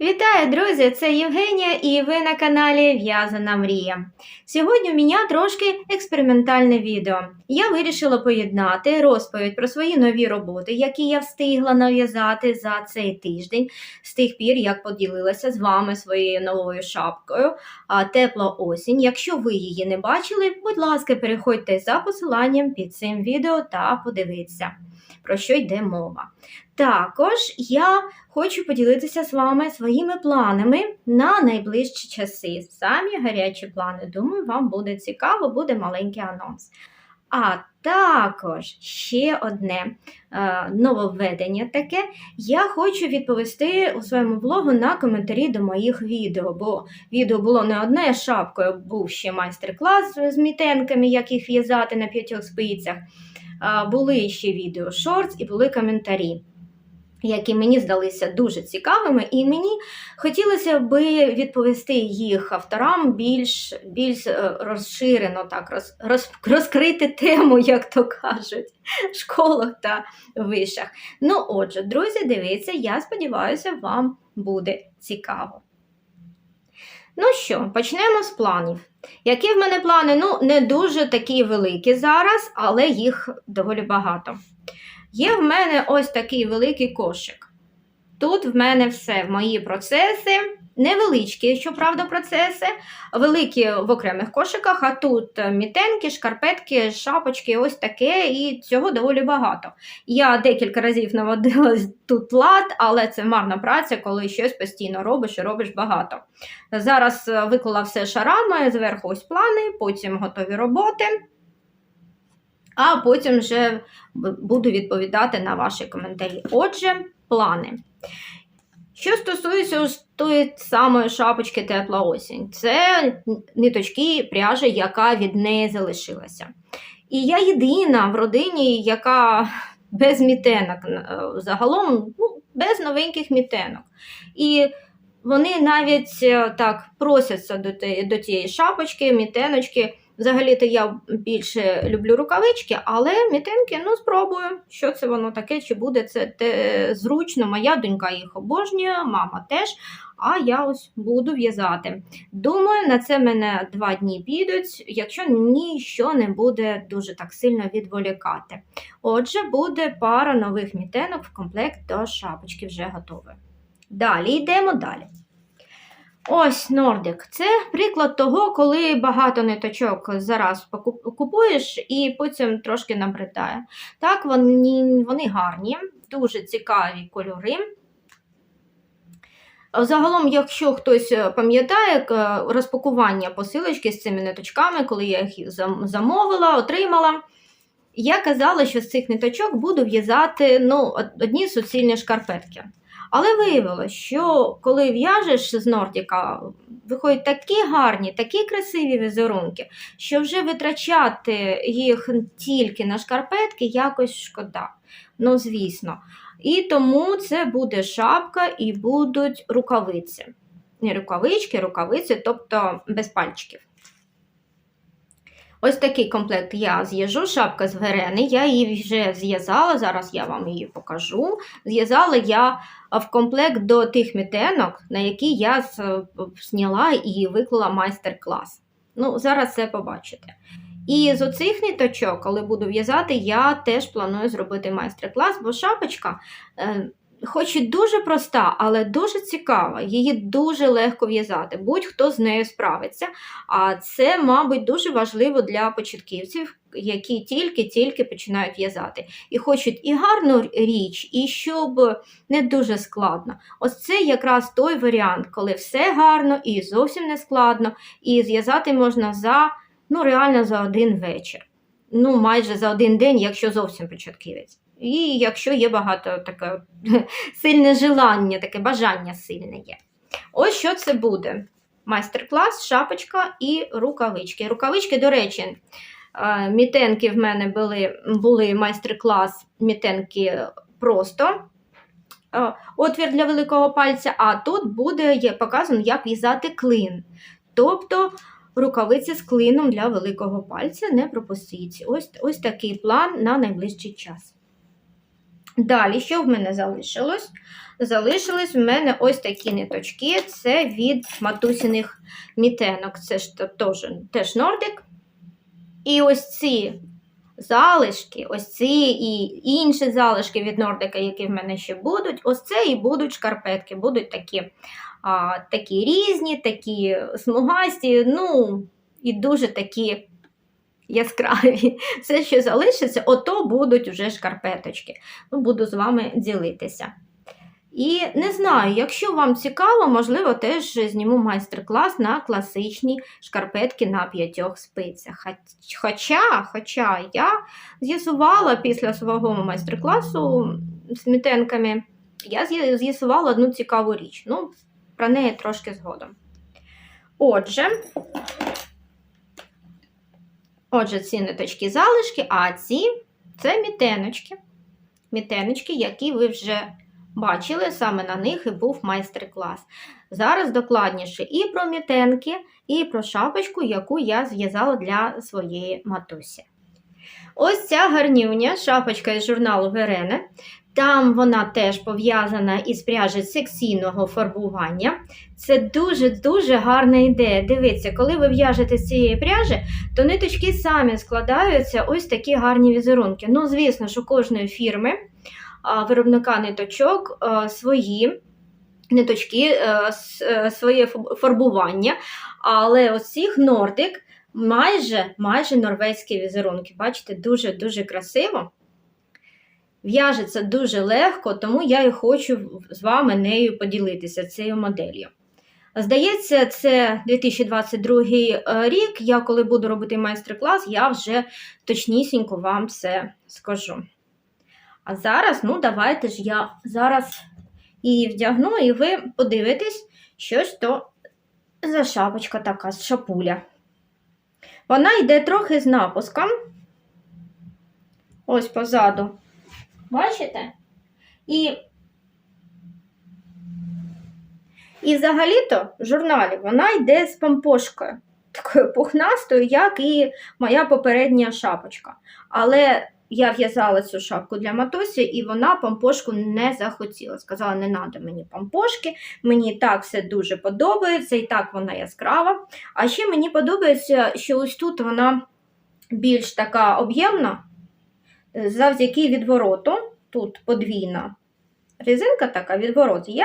Вітаю, друзі! Це Євгенія і ви на каналі В'язана Мрія. Сьогодні у мене трошки експериментальне відео. Я вирішила поєднати розповідь про свої нові роботи, які я встигла нав'язати за цей тиждень, з тих пір, як поділилася з вами своєю новою шапкою Тепла осінь. Якщо ви її не бачили, будь ласка, переходьте за посиланням під цим відео та подивіться, про що йде мова. Також я хочу поділитися з вами своїми планами на найближчі часи. Самі гарячі плани. Думаю, вам буде цікаво, буде маленький анонс. А також ще одне е, нововведення таке. Я хочу відповісти у своєму влогу на коментарі до моїх відео, бо відео було не одне шапкою, був ще майстер-клас з мітенками, як їх в'язати на п'ятьох спицях. Е, були ще відео шортс і були коментарі які мені здалися дуже цікавими, і мені хотілося би відповісти їх авторам більш більш е, розширено, так, роз, роз, розкрити тему, як то кажуть, в школах та вишах. Ну, отже, друзі, дивіться, я сподіваюся, вам буде цікаво. Ну що, почнемо з планів. Які в мене плани? Ну, не дуже такі великі зараз, але їх доволі багато. Є в мене ось такий великий кошик. Тут в мене все мої процеси, невеличкі, щоправда, процеси, великі в окремих кошиках, а тут мітенки, шкарпетки, шапочки, ось таке, і цього доволі багато. Я декілька разів наводила тут лад, але це марна праця, коли щось постійно робиш і робиш багато. Зараз виклала все шарами, зверху ось плани, потім готові роботи а потім вже буду відповідати на ваші коментарі. Отже, плани. Що стосується ось тої самої шапочки тепла осінь, це ниточки пряжі, яка від неї залишилася. І я єдина в родині, яка без мітенок, е, загалом ну, без новеньких мітенок. І вони навіть е, так просяться до до тієї шапочки, мітеночки. Взагалі-то я більше люблю рукавички, але мітинки, ну, спробую, що це воно таке, чи буде це те зручно. Моя донька їх обожнює, мама теж. А я ось буду в'язати. Думаю, на це мене два дні підуть, якщо ніщо не буде дуже так сильно відволікати. Отже, буде пара нових мітенок в комплект до шапочки вже готові. Далі йдемо далі. Ось Нордик. Це приклад того, коли багато ниточок зараз купуєш і потім трошки набридає. Так, вони, вони гарні, дуже цікаві кольори. Загалом, якщо хтось пам'ятає розпакування посилочки з цими ниточками, коли я їх замовила, отримала, я казала, що з цих ниточок буду в'язати ну, одні суцільні шкарпетки. Але виявилося, що коли в'яжеш з Нордіка, виходять такі гарні, такі красиві візерунки, що вже витрачати їх тільки на шкарпетки якось шкода. Ну, звісно. І тому це буде шапка і будуть рукавиці. Не рукавички, рукавиці, тобто без пальчиків. Ось такий комплект я з'їжджу, шапка з верени, я її вже зв'язала, зараз я вам її покажу. Зв'язала я в комплект до тих мітенок, на які я зняла і виклала майстер-клас. Ну, Зараз це побачите. І з оцих ниточок, коли буду в'язати, я теж планую зробити майстер-клас, бо шапочка е, хоч і дуже проста, але дуже цікава, її дуже легко в'язати, будь-хто з нею справиться. А це, мабуть, дуже важливо для початківців, які тільки-тільки починають в'язати. І хочуть і гарну річ, і щоб не дуже складно. Ось це якраз той варіант, коли все гарно і зовсім не складно, і зв'язати можна за, ну, реально за один вечір. Ну, майже за один день, якщо зовсім початківець. І якщо є багато таке сильне желання, таке бажання сильне є. Ось що це буде: майстер-клас, шапочка і рукавички. Рукавички, до речі, е, мітенки в мене були були майстер-клас мітенки просто. Е, отвір для великого пальця, а тут буде показано, як в'язати клин. Тобто рукавиці з клином для великого пальця не пропустіть. Ось, Ось такий план на найближчий час. Далі, що в мене залишилось? Залишились в мене ось такі ниточки. Це від матусіних мітенок. Це ж теж, теж нордик. І ось ці залишки, ось ці і інші залишки від нордика, які в мене ще будуть, ось це і будуть шкарпетки. Будуть такі, а, такі різні, такі смугасті, ну, і дуже такі яскраві. Все, що залишиться, ото будуть вже шкарпеточки. Ну, буду з вами ділитися. І не знаю, якщо вам цікаво, можливо, теж зніму майстер-клас на класичні шкарпетки на п'ятьох спицях. Хоча, хоча я з'ясувала після свого майстер-класу з мітенками, я з'ясувала одну цікаву річ. Ну, про неї трошки згодом. Отже, отже, ці ниточки залишки, а ці це мітеночки. Мітеночки, які ви вже бачили, саме на них і був майстер-клас. Зараз докладніше і про мітенки, і про шапочку, яку я зв'язала для своєї матусі. Ось ця гарнюня, шапочка із журналу Верене. Там вона теж пов'язана із пряжі секційного фарбування. Це дуже-дуже гарна ідея. Дивіться, коли ви в'яжете з цієї пряжі, то ниточки самі складаються ось такі гарні візерунки. Ну, звісно у кожної фірми виробника ниточок свої ниточки, с- е, своє фарбування, але ось нордик майже, майже норвезькі візерунки. Бачите, дуже-дуже красиво. В'яжеться дуже легко, тому я і хочу з вами нею поділитися цією моделлю. Здається, це 2022 рік. Я коли буду робити майстер-клас, я вже точнісінько вам це скажу. А зараз, ну, давайте ж я зараз її вдягну, і ви подивитесь, що ж то за шапочка така, з шапуля. Вона йде трохи з напуском. Ось позаду. Бачите? І, і взагалі-то в журналі вона йде з помпошкою, такою пухнастою, як і моя попередня шапочка. Але я в'язала цю шапку для матусі, і вона помпошку не захотіла. Сказала, не треба мені помпошки, мені так все дуже подобається, і так вона яскрава. А ще мені подобається, що ось тут вона більш така об'ємна, завдяки відвороту. Тут подвійна резинка така, відворот є,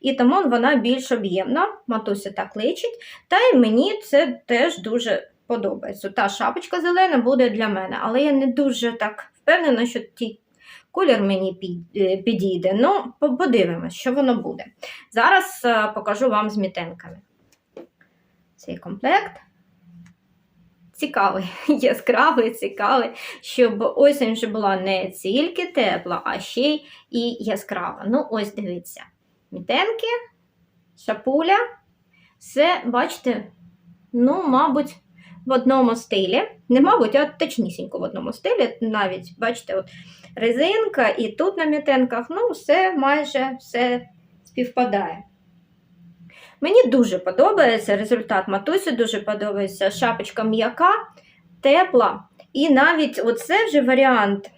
і тому вона більш об'ємна, матуся так личить. Та й мені це теж дуже подобається. Та шапочка зелена буде для мене, але я не дуже так впевнена, що ті колір мені е, підійде. Ну, подивимось, що воно буде. Зараз е, покажу вам з мітенками. Цей комплект. Цікавий, яскравий, цікавий, щоб осінь вже була не тільки тепла, а ще й і яскрава. Ну, ось дивіться. Мітенки, шапуля, все, бачите, ну, мабуть, в одному стилі. Не мабуть, а точнісінько в одному стилі. Навіть, бачите, от резинка і тут на мітенках, ну, все майже все співпадає. Мені дуже подобається результат матусі, дуже подобається шапочка м'яка, тепла. І навіть оце вже варіант.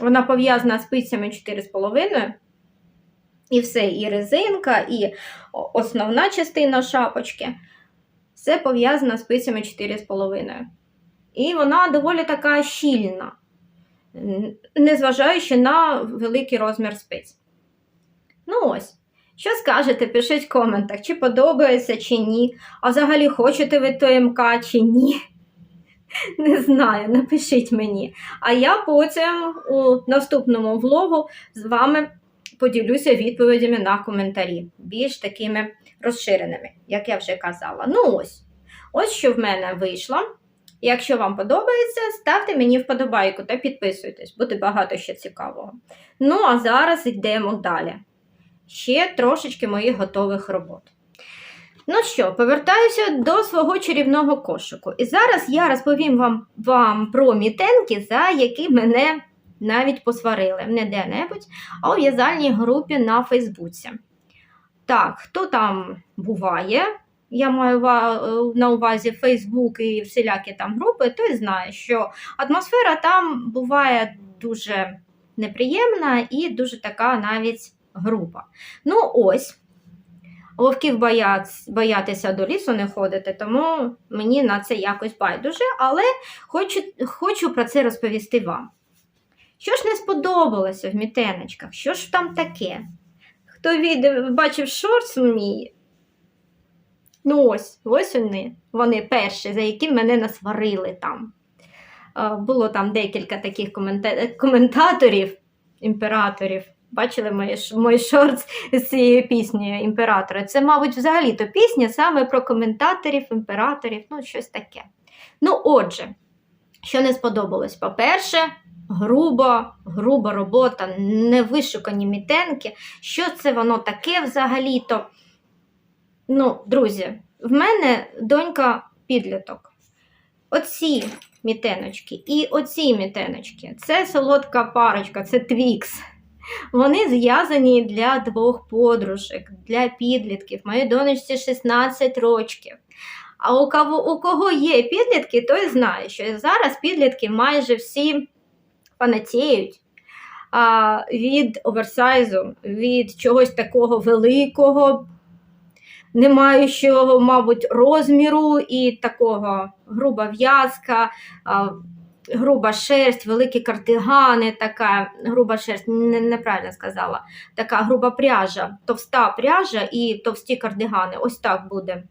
Вона пов'язана з спицями 4,5. І все, і резинка, і основна частина шапочки. Все пов'язано з спицями 4,5. І вона доволі така щільна, незважаючи на великий розмір спиць. Ну ось. Що скажете, пишіть в коментах, чи подобається, чи ні. А взагалі хочете ви ТМК чи ні. Не знаю, напишіть мені. А я потім у наступному влогу з вами поділюся відповідями на коментарі, більш такими розширеними, як я вже казала. Ну ось. Ось що в мене вийшло. Якщо вам подобається, ставте мені вподобайку та підписуйтесь, буде багато ще цікавого. Ну, а зараз йдемо далі. Ще трошечки моїх готових робот. Ну що, повертаюся до свого чарівного кошику. І зараз я розповім вам, вам про мітенки, за які мене навіть посварили. Не де-небудь, а у в'язальній групі на Фейсбуці. Так, хто там буває? Я маю на увазі Фейсбук і всілякі там групи, той знає, що атмосфера там буває дуже неприємна і дуже така навіть груба. Ну, ось. Вовків боятися до лісу не ходити, тому мені на це якось байдуже, але хочу, хочу про це розповісти вам. Що ж не сподобалося в мітеночках? Що ж там таке? Хто відео бачив шорт мій? Ну ось, ось вони, вони перші, за які мене насварили там. Е, Було там декілька таких комента- коментаторів, імператорів. Бачили мої, мої шорт з цією піснею імператора. Це, мабуть, взагалі-то пісня саме про коментаторів, імператорів, ну, щось таке. Ну, отже, що не сподобалось? По-перше, груба, груба робота, невишукані мітенки. Що це воно таке взагалі-то? Ну, друзі, в мене донька підліток. Оці мітеночки і оці мітеночки це солодка парочка, це твікс. Вони зв'язані для двох подружок, для підлітків. Моїй донечці 16 років. А у кого, у кого є підлітки, той знає, що зараз підлітки майже всі фанатіють а, від оверсайзу, від чогось такого великого, не маючого, мабуть, розміру і такого груба в'язка, груба шерсть, великі кардигани, така груба шерсть, не, неправильно сказала, така груба пряжа, товста пряжа і товсті кардигани. Ось так буде.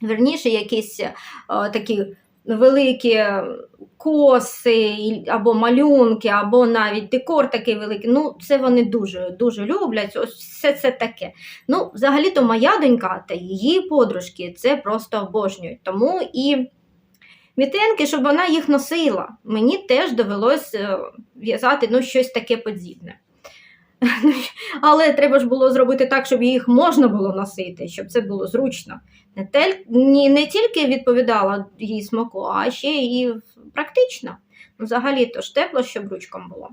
Верніше, якісь е, такі великі коси або малюнки, або навіть декор такий великий. Ну, це вони дуже дуже люблять. Ось все це таке. Ну, взагалі-то моя донька та її подружки це просто обожнюють. Тому і мітенки, щоб вона їх носила, мені теж довелось е, в'язати ну, щось таке подібне. Але треба ж було зробити так, щоб їх можна було носити, щоб це було зручно. Не, тель, ні, не тільки відповідала їй смаку, а ще і практично. Ну, Взагалі то ж тепло, щоб ручком було.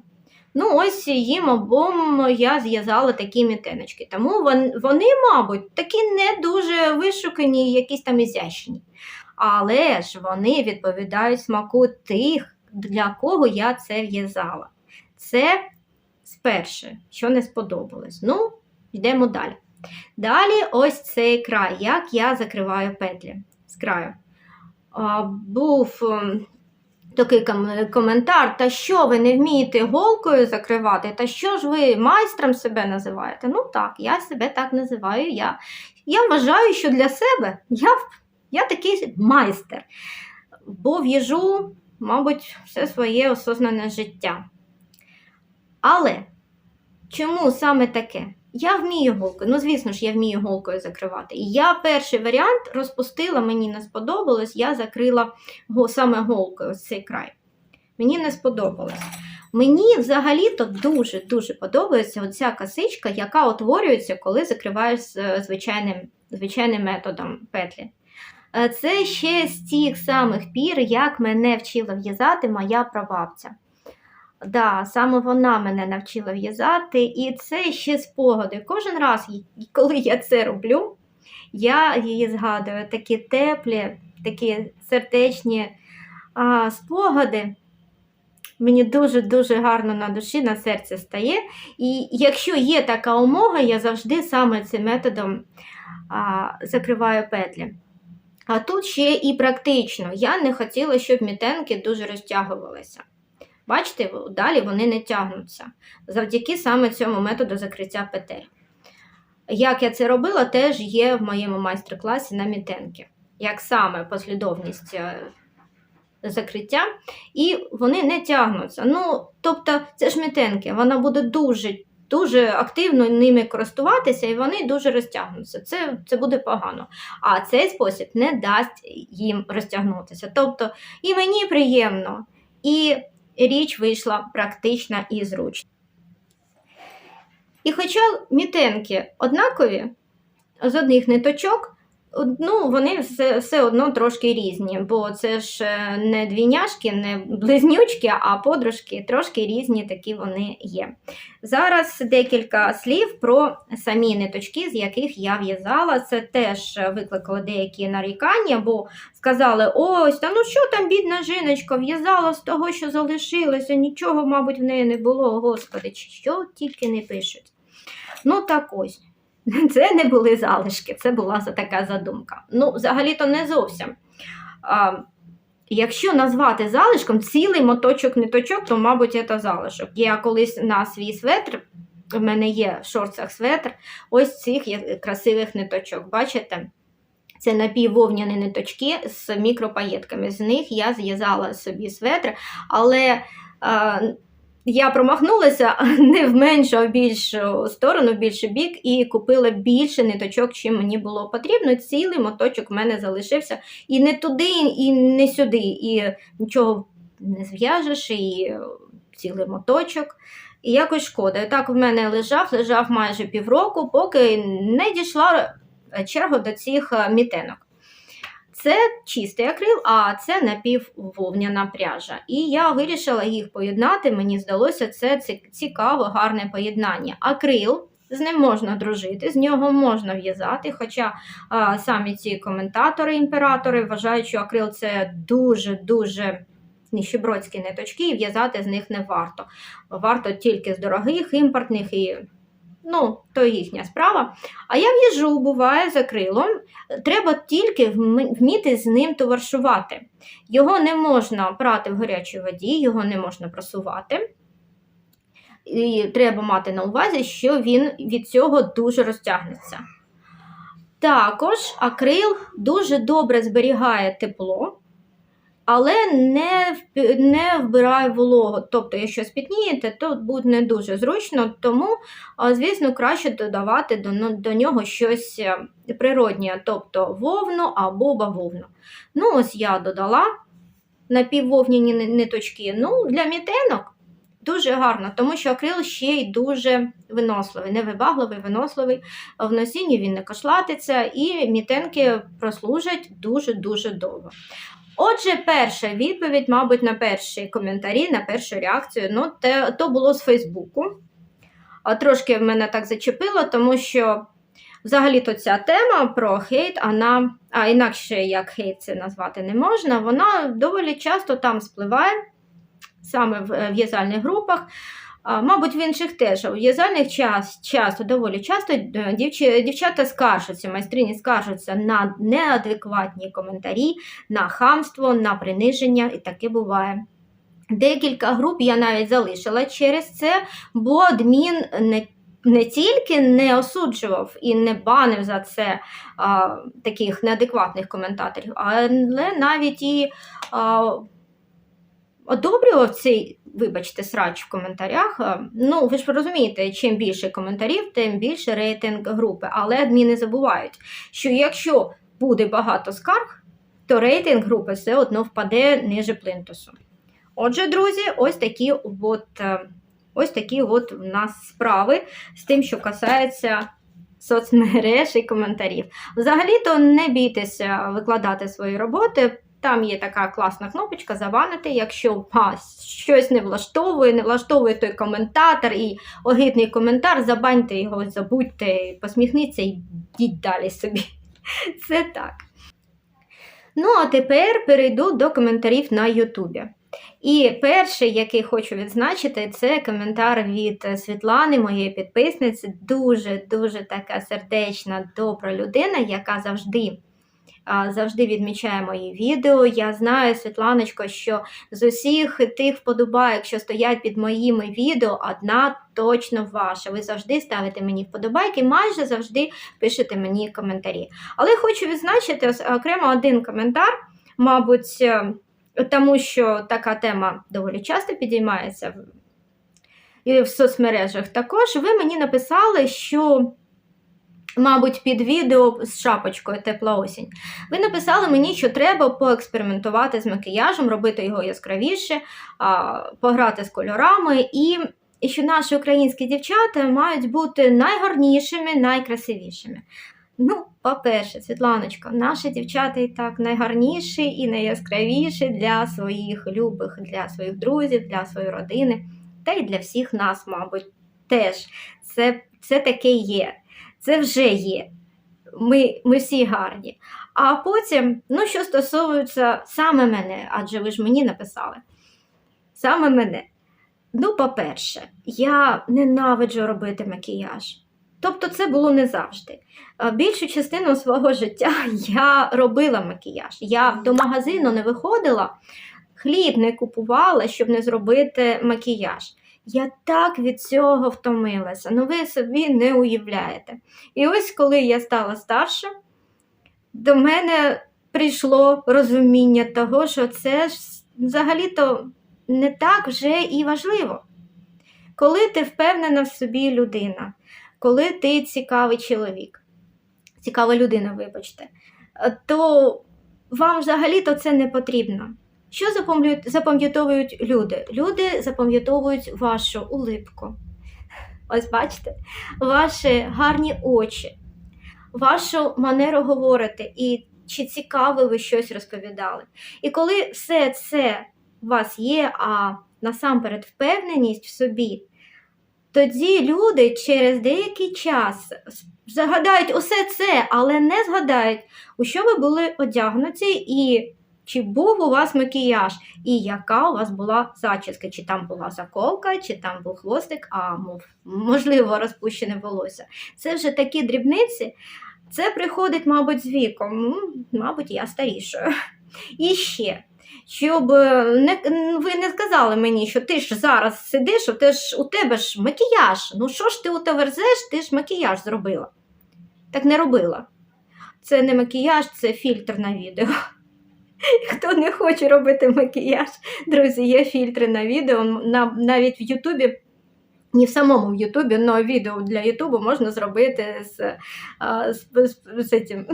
Ну, ось їм обом я зв'язала такі мітеночки. Тому вони, мабуть, такі не дуже вишукані, якісь там ізящні. Але ж вони відповідають смаку тих, для кого я це в'язала. Це сперше, що не сподобалось. Ну, йдемо далі. Далі ось цей край, як я закриваю петлі з краю. А, був ем, такий ком- коментар, та що ви не вмієте голкою закривати, та що ж ви майстром себе називаєте? Ну так, я себе так називаю. Я, я вважаю, що для себе я, я такий майстер, бо в'їжу, мабуть, все своє осознане життя. Але чому саме таке? Я вмію голкою. Ну, звісно ж, я вмію голкою закривати. І я перший варіант розпустила, мені не сподобалось, я закрила саме голкою ось цей край. Мені не сподобалось. Мені взагалі-то дуже-дуже подобається оця косичка, яка утворюється, коли закриваєш звичайним, звичайним методом петлі. Е, Це ще з тих самих пір, як мене вчила в'язати моя прабабця. Да, саме вона мене навчила в'язати, і це ще спогади. Кожен раз, коли я це роблю, я її згадую такі теплі, такі сердечні а, спогади. Мені дуже-дуже гарно на душі, на серце стає. І якщо є така умога, я завжди саме цим методом а, закриваю петлі. А тут ще і практично. Я не хотіла, щоб мітенки дуже розтягувалися. Бачите, далі вони не тягнуться завдяки саме цьому методу закриття петель. Як я це робила, теж є в моєму майстер-класі на мітенки. Як саме послідовність е, закриття, і вони не тягнуться. Ну, тобто, це ж мітенки, вона буде дуже дуже активно ними користуватися, і вони дуже розтягнуться. Це, це буде погано. А цей спосіб не дасть їм розтягнутися. Тобто, і мені приємно, і річ вийшла практична і зручна. І хоча мітенки однакові, з одних ниточок, Ну, вони все, все одно трошки різні, бо це ж е, не двійняшки, не близнючки, а подружки трошки різні такі вони є. Зараз декілька слів про самі ниточки, з яких я в'язала. Це теж викликало деякі нарікання, бо сказали: ось, та ну що там, бідна жіночка, в'язала з того, що залишилося, нічого, мабуть, в неї не було. Господи, що тільки не пишуть. Ну, так ось. Це не були залишки, це була така задумка. Ну, взагалі-то не зовсім. А, якщо назвати залишком цілий моточок ниточок, то, мабуть, це залишок. Я колись на свій светр, в мене є в шорцах светр, ось цих красивих ниточок. Бачите? Це напіввовняні ниточки з мікропаєтками. З них я зв'язала собі светр, але а, я промахнулася не в меншу, а в більшу сторону, в більший бік, і купила більше ниточок, чим мені було потрібно. Цілий моточок в мене залишився і не туди, і не сюди. І нічого не зв'яжеш, і цілий моточок. І якось шкода. І так в мене лежав, лежав майже півроку, поки не дійшла черга до цих е, мітенок. Це чистий акрил, а це напіввовняна пряжа. І я вирішила їх поєднати. Мені здалося це ці- цікаве, гарне поєднання. Акрил. З ним можна дружити, з нього можна в'язати. Хоча а, самі ці коментатори, імператори вважають, що акрил це дуже-дуже ніщебродські ниточки, і в'язати з них не варто. Варто тільки з дорогих, імпортних і ну, то їхня справа. А я в'яжу, буває, з акрилом. Треба тільки вміти з ним товаришувати. Його не можна прати в гарячій воді, його не можна просувати. І треба мати на увазі, що він від цього дуже розтягнеться. Також акрил дуже добре зберігає тепло, але не, не вбирає вологу. Тобто, якщо спітнієте, то буде не дуже зручно, тому, звісно, краще додавати до, ну, до нього щось е, природнє, тобто вовну або бавовну. Ну, ось я додала напіввовняні ниточки. Ну, для мітенок дуже гарно, тому що акрил ще й дуже виносливий, невибагливий, виносливий. В носінні він не кошлатиться, і мітенки прослужать дуже-дуже довго. Отже, перша відповідь, мабуть, на перші коментарі, на першу реакцію, ну, те, то було з Фейсбуку. А трошки в мене так зачепило, тому що взагалі-то ця тема про хейт, вона, а інакше як хейт це назвати не можна, вона доволі часто там спливає, саме в в'язальних групах. Мабуть, в інших теж. У в'язальних час, часто, доволі часто е, дівчі, дівчата скаржаться, майстрині скаржаться на неадекватні коментарі, на хамство, на приниження, і таке буває. Декілька груп я навіть залишила через це, бо адмін не, не тільки не осуджував і не банив за це а, таких неадекватних коментаторів, але навіть і а, одобрював цей, вибачте, срач в коментарях. Ну, ви ж розумієте, чим більше коментарів, тим більше рейтинг групи. Але адміни забувають, що якщо буде багато скарг, то рейтинг групи все одно впаде ниже плинтусу. Отже, друзі, ось такі от, е, ось такі от у нас справи з тим, що касається соцмереж і коментарів. Взагалі-то не бійтеся викладати свої роботи. Там є така класна кнопочка забанити, якщо вас щось не влаштовує, не влаштовує той коментатор і огидний коментар, забаньте його, забудьте, посміхніться і йдіть далі собі. Це так. Ну, а тепер перейду до коментарів на Ютубі. І перший, який хочу відзначити, це коментар від Світлани, моєї підписниці. Дуже-дуже така сердечна, добра людина, яка завжди, завжди відмічає мої відео. Я знаю, Світланочко, що з усіх тих вподобайок, що стоять під моїми відео, одна точно ваша. Ви завжди ставите мені вподобайки, майже завжди пишете мені коментарі. Але хочу відзначити окремо один коментар, мабуть. е, тому що така тема доволі часто підіймається і в соцмережах. Також ви мені написали, що, мабуть, під відео з шапочкою тепла осінь. Ви написали мені, що треба поекспериментувати з макіяжем, робити його яскравіше, пограти з кольорами, і, і що наші українські дівчата мають бути найгарнішими, найкрасивішими. Ну, по-перше, Світланочко, наші дівчата і так найгарніші і найяскравіші для своїх любих, для своїх друзів, для своєї родини, та й для всіх нас, мабуть, теж. Це, це таке є. Це вже є. Ми, ми всі гарні. А потім, ну, що стосується саме мене, адже ви ж мені написали. Саме мене. Ну, по-перше, я ненавиджу робити макіяж. Тобто це було не завжди. Більшу частину свого життя я робила макіяж. Я до магазину не виходила, хліб не купувала, щоб не зробити макіяж. Я так від цього втомилася, ну ви собі не уявляєте. І ось коли я стала старша, до мене прийшло розуміння того, що це ж взагалі-то не так вже і важливо. Коли ти впевнена в собі людина, коли ти цікавий чоловік, цікава людина, вибачте, то вам взагалі-то це не потрібно. Що запам'ятовують люди? Люди запам'ятовують вашу улипку. Ось бачите, ваші гарні очі, вашу манеру говорити і чи цікаво ви щось розповідали. І коли все це у вас є, а насамперед впевненість в собі, тоді люди через деякий час згадають усе це, але не згадають, у що ви були одягнуті і чи був у вас макіяж, і яка у вас була зачіска, чи там була заколка, чи там був хвостик, а можливо, розпущене волосся. Це вже такі дрібниці. Це приходить, мабуть, з віком. Ну, Мабуть, я старішою. І ще, щоб е, не, ви не сказали мені, що ти ж зараз сидиш, те ж, у тебе ж макіяж. Ну що ж ти у те верзеш, ти ж макіяж зробила. Так не робила. Це не макіяж, це фільтр на відео. Хто не хоче робити макіяж, друзі, є фільтри на відео. На, навіть в Ютубі, не в самому Ютубі, але відео для Ютубу можна зробити з, з, з, з, з, цим,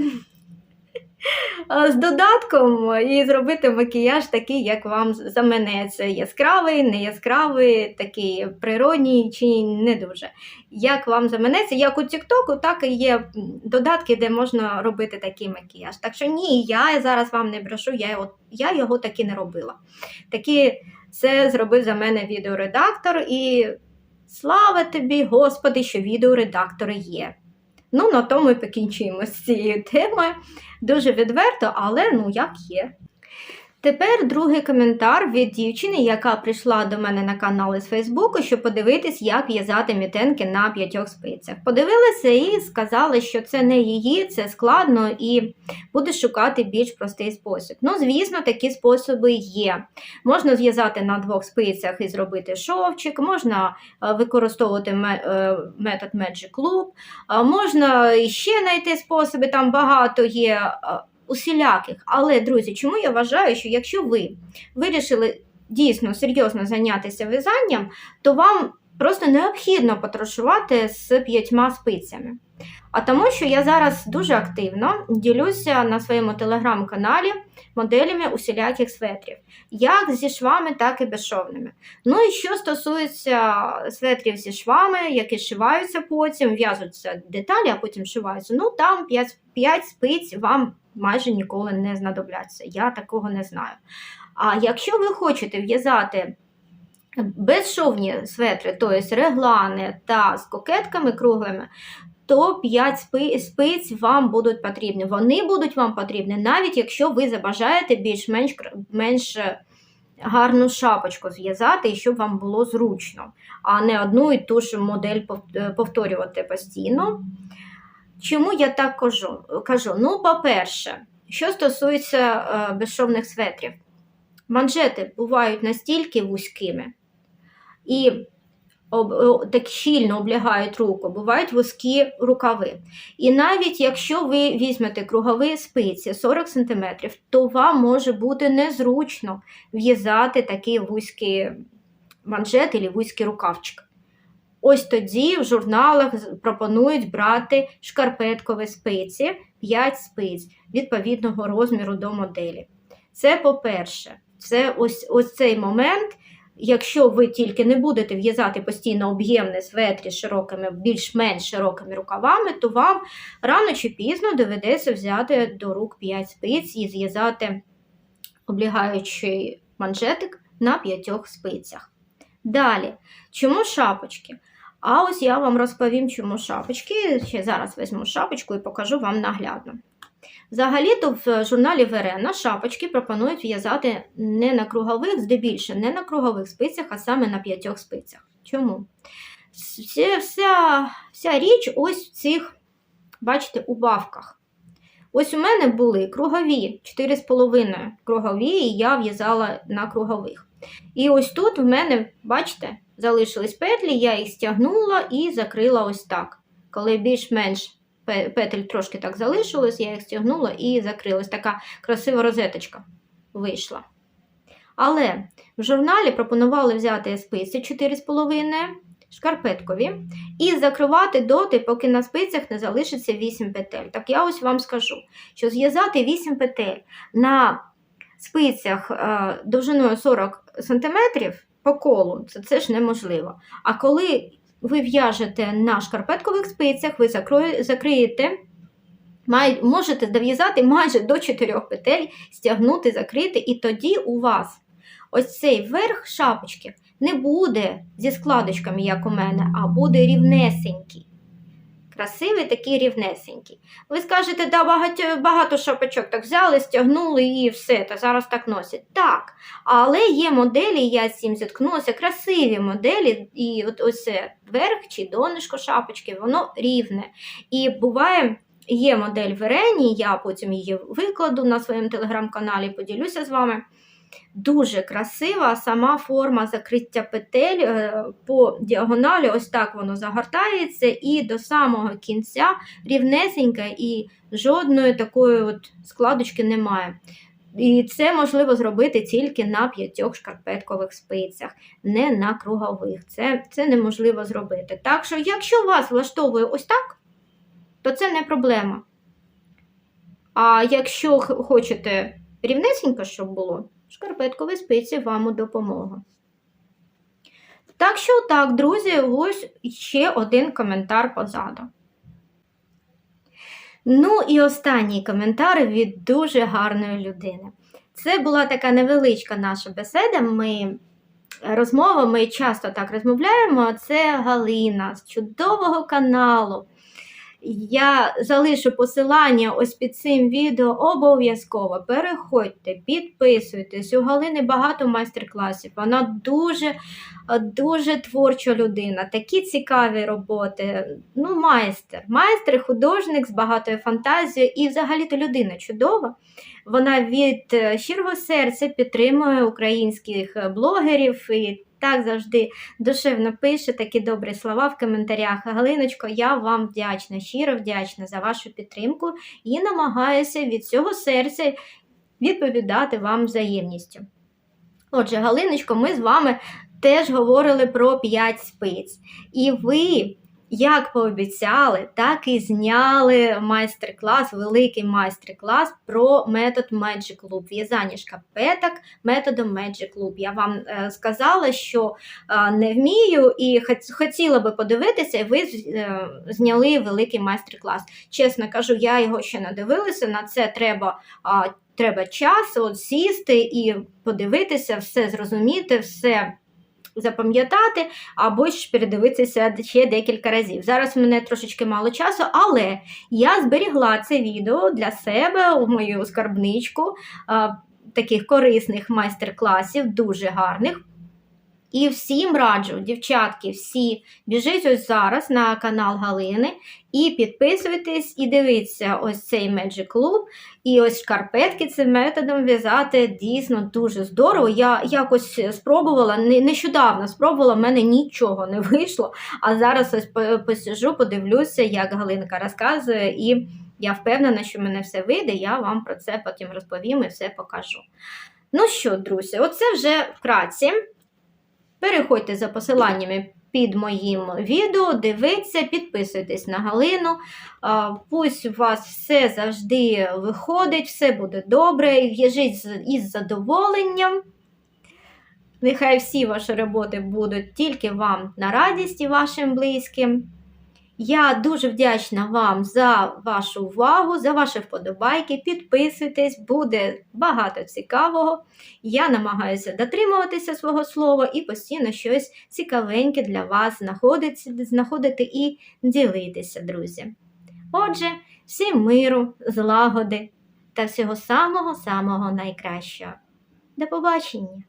з додатком і зробити макіяж такий, як вам заманеться. Яскравий, не яскравий, такий природній чи не дуже. Як вам заманеться, як у Тіктоку, так і є додатки, де можна робити такий макіяж. Так що ні, я зараз вам не брешу, я його, я його таки не робила. Такі це зробив за мене відеоредактор, і слава тобі, Господи, що відеоредактори є. Ну, на тому і покінчуємо з цією темою. Дуже відверто, але ну як є. Тепер другий коментар від дівчини, яка прийшла до мене на канал із Фейсбуку, щоб подивитись, як в'язати мітенки на п'ятьох спицях. Подивилася і сказала, що це не її, це складно і буде шукати більш простий спосіб. Ну, звісно, такі способи є. Можна зв'язати на двох спицях і зробити шовчик, можна е, використовувати е, метод Magic Loop, а можна ще знайти способи, там багато є е, усіляких. Але, друзі, чому я вважаю, що якщо ви вирішили дійсно серйозно зайнятися в'язанням, то вам просто необхідно потрошувати з п'ятьма спицями. А тому, що я зараз дуже активно ділюся на своєму телеграм-каналі моделями усіляких светрів, як зі швами, так і безшовними. Ну і що стосується светрів зі швами, які шиваються потім, в'язуються деталі, а потім шиваються, ну там 5, 5 спиць вам майже ніколи не знадобляться. Я такого не знаю. А якщо ви хочете в'язати безшовні светри, тобто реглани та з кокетками круглими, то 5 спиць вам будуть потрібні. Вони будуть вам потрібні, навіть якщо ви забажаєте більш-менш менш е, гарну шапочку зв'язати, щоб вам було зручно, а не одну і ту ж модель повторювати постійно. Чому я так кажу? кажу? Ну, по-перше, що стосується е, безшовних светрів, манжети бувають настільки вузькими і так щільно облягають руку, бувають вузькі рукави. І навіть якщо ви візьмете кругові спиці 40 см, то вам може бути незручно в'язати такий вузький манжет або вузький рукавчик. Ось тоді в журналах пропонують брати шкарпеткові спиці, 5 спиць відповідного розміру до моделі. Це по-перше, це ось, ось цей момент якщо ви тільки не будете в'язати постійно об'ємне светрі широкими, більш-менш широкими рукавами, то вам рано чи пізно доведеться взяти до рук 5 спиць і зв'язати облігаючий манжетик на п'ятьох спицях. Далі, чому шапочки? А ось я вам розповім, чому шапочки. Ще зараз візьму шапочку і покажу вам наглядно. Взагалі-то в журналі Верена шапочки пропонують в'язати не на кругових, здебільшого, не на кругових спицях, а саме на п'ятьох спицях. Чому? Вся, вся, вся річ ось в цих, бачите, убавках. Ось у мене були кругові, 4,5 кругові, і я в'язала на кругових. І ось тут в мене, бачите, залишились петлі, я їх стягнула і закрила ось так. Коли більш-менш петель трошки так залишилось, я їх стягнула і закрилась. Така красива розеточка вийшла. Але в журналі пропонували взяти спиці 4,5 шкарпеткові і закривати доти, поки на спицях не залишиться 8 петель. Так я ось вам скажу, що зв'язати 8 петель на спицях е, довжиною 40 см по колу, це, це ж неможливо. А коли ви в'яжете на шкарпеткових спицях, ви закриєте, можете дов'язати майже до 4 петель, стягнути, закрити, і тоді у вас ось цей верх шапочки не буде зі складочками, як у мене, а буде рівнесенький. Красивий такий рівнесенький. Ви скажете, да, багато, багато шапочок так взяли, стягнули і все, та зараз так носять. Так, але є моделі, я з цим зіткнулася, красиві моделі, і от ось верх чи донишко шапочки, воно рівне. І буває, є модель Верені, я потім її викладу на своєму телеграм-каналі, поділюся з вами. Дуже красива сама форма закриття петель е, по діагоналі, ось так воно загортається, і до самого кінця рівнесенька і жодної такої от складочки немає. І це можливо зробити тільки на п'ятьох шкарпеткових спицях, не на кругових. Це, це неможливо зробити. Так що, якщо вас влаштовує ось так, то це не проблема. А якщо хочете рівнесенько, щоб було, шкарпеткові спиці вам у допомогу. Так що так, друзі, ось ще один коментар позаду. Ну і останній коментар від дуже гарної людини. Це була така невеличка наша беседа. Ми розмова, ми часто так розмовляємо. Це Галина з чудового каналу. Я залишу посилання ось під цим відео. Обов'язково переходьте, підписуйтесь. У Галини багато майстер-класів. Вона дуже, дуже творча людина, такі цікаві роботи. Ну, майстер, майстер, художник з багатою фантазією і взагалі-то людина чудова. Вона від е, щирого серця підтримує українських е, блогерів і так завжди душевно пише такі добрі слова в коментарях. Галиночко, я вам вдячна, щиро вдячна за вашу підтримку і намагаюся від цього серця відповідати вам взаємністю. Отже, Галиночко, ми з вами теж говорили про 5 спиць. І ви, як пообіцяли, так і зняли майстер-клас, великий майстер-клас про метод Magic Loop, в'язання шкарпеток методом Magic Loop. Я вам е, сказала, що е, не вмію і хотіла би подивитися, і ви е, зняли великий майстер-клас. Чесно кажу, я його ще не дивилася. На це треба, треба час от сісти і подивитися, все зрозуміти, все запам'ятати, або ж передивитися ще декілька разів. Зараз в мене трошечки мало часу, але я зберігла це відео для себе у мою скарбничку таких корисних майстер-класів, дуже гарних. І всім раджу, дівчатки, всі біжіть ось зараз на канал Галини і підписуйтесь, і дивіться ось цей Magic Club. І ось шкарпетки цим методом в'язати дійсно дуже здорово. Я якось спробувала, нещодавно спробувала, в мене нічого не вийшло. А зараз ось по- посижу, подивлюся, як Галинка розказує, і я впевнена, що в мене все вийде. Я вам про це потім розповім і все покажу. Ну що, друзі, оце вже вкратці. Переходьте за посиланнями під моїм відео, дивіться, підписуйтесь на Галину. Пусть у вас все завжди виходить, все буде добре, в'яжіть із задоволенням. Нехай всі ваші роботи будуть тільки вам на радість і вашим близьким. Я дуже вдячна вам за вашу увагу, за ваші вподобайки. Підписуйтесь, буде багато цікавого. Я намагаюся дотримуватися свого слова і постійно щось цікавеньке для вас знаходити, знаходити і ділитися, друзі. Отже, всім миру, злагоди та всього самого-самого найкращого. До побачення!